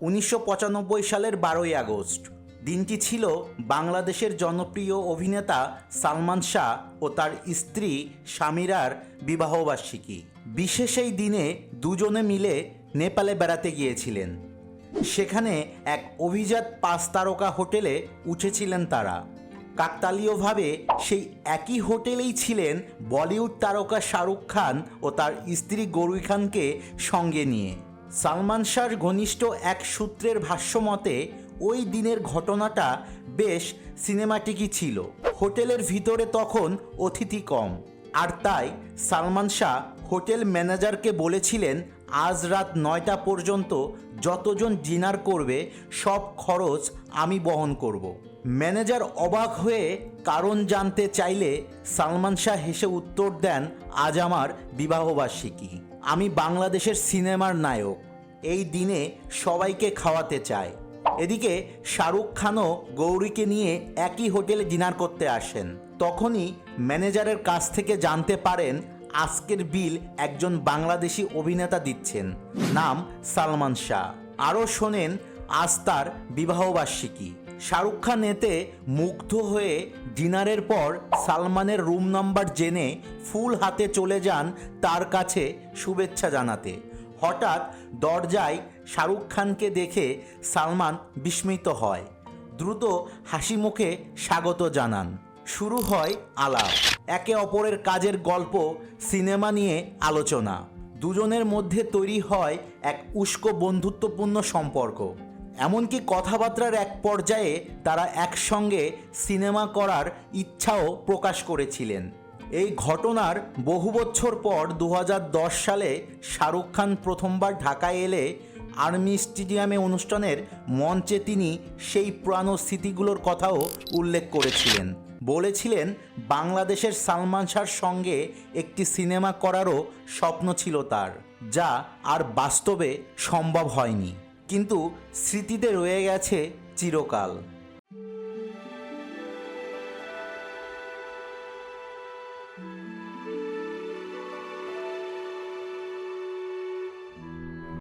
উনিশশো পঁচানব্বই সালের বারোই আগস্ট। দিনটি ছিল বাংলাদেশের জনপ্রিয় অভিনেতা সালমান শাহ ও তার স্ত্রী শামিরার বিবাহবার্ষিকী। বিশেষ এই দিনে দুজনে মিলে নেপালে বেড়াতে গিয়েছিলেন। সেখানে এক অভিজাত পাঁচ তারকা হোটেলে উঠেছিলেন তারা। কাকতালীয়ভাবে সেই একই হোটেলেই ছিলেন বলিউড তারকা শাহরুখ খান ও তার স্ত্রী গৌরী খানকে সঙ্গে নিয়ে। সালমান শাহর ঘনিষ্ঠ এক সূত্রের ভাষ্যমতে, ওই দিনের ঘটনাটা বেশ সিনেমাটিকই ছিল। হোটেলের ভিতরে তখন অতিথি কম। আর তাই সালমান শাহ হোটেল ম্যানেজারকে বলেছিলেন আজ রাত নয়টা পর্যন্ত যতজন ডিনার করবে, সব খরচ আমি বহন করব। ম্যানেজার অবাক হয়ে কারণ জানতে চাইলে সালমান শাহ হেসে উত্তর দেন, আজ আমার বিবাহবার্ষিকী। আমি বাংলাদেশের সিনেমার নায়ক। এই দিনে সবাইকে খাওয়াতে চায় এদিকে শাহরুখ খানও গৌরীকে নিয়ে একই হোটেলে ডিনার করতে আসেন। তখনই ম্যানেজারের কাছ থেকে জানতে পারেন আজকের বিল একজন বাংলাদেশি অভিনেতা দিচ্ছেন। নাম সালমান শাহ। আরও শোনেন, আজ তার বিবাহবার্ষিকী। শাহরুখ খান এতে মুগ্ধ হয়ে ডিনারের পর সালমানের রুম নাম্বার জেনে ফুল হাতে চলে যান তার কাছে শুভেচ্ছা জানাতে। হঠাৎ দরজায় শাহরুখ খানকে দেখে সালমান বিস্মিত হয়। দ্রুত হাসি মুখে স্বাগত জানান। শুরু হয় আলাপ। একে অপরের কাজের গল্প, সিনেমা নিয়ে আলোচনা। দুজনের মধ্যে তৈরি হয় এক উস্কো বন্ধুত্বপূর্ণ সম্পর্ক। এমনকি কথাবার্তার এক পর্যায়ে তারা একসঙ্গে সিনেমা করার ইচ্ছাও প্রকাশ করেছিলেন। এই ঘটনার বহু বছর পর দু হাজার দশ সালে শাহরুখ খান প্রথমবার ঢাকায় এলে আর্মি স্টেডিয়ামে অনুষ্ঠানের মঞ্চে তিনি সেই পুরানো স্মৃতিগুলোর কথাও উল্লেখ করেছিলেন। বলেছিলেন, বাংলাদেশের সালমান শাহর সঙ্গে একটি সিনেমা করারও স্বপ্ন ছিল তার, যা আর বাস্তবে সম্ভব হয়নি। কিন্তু স্মৃতিতে রয়ে গেছে চিরকাল।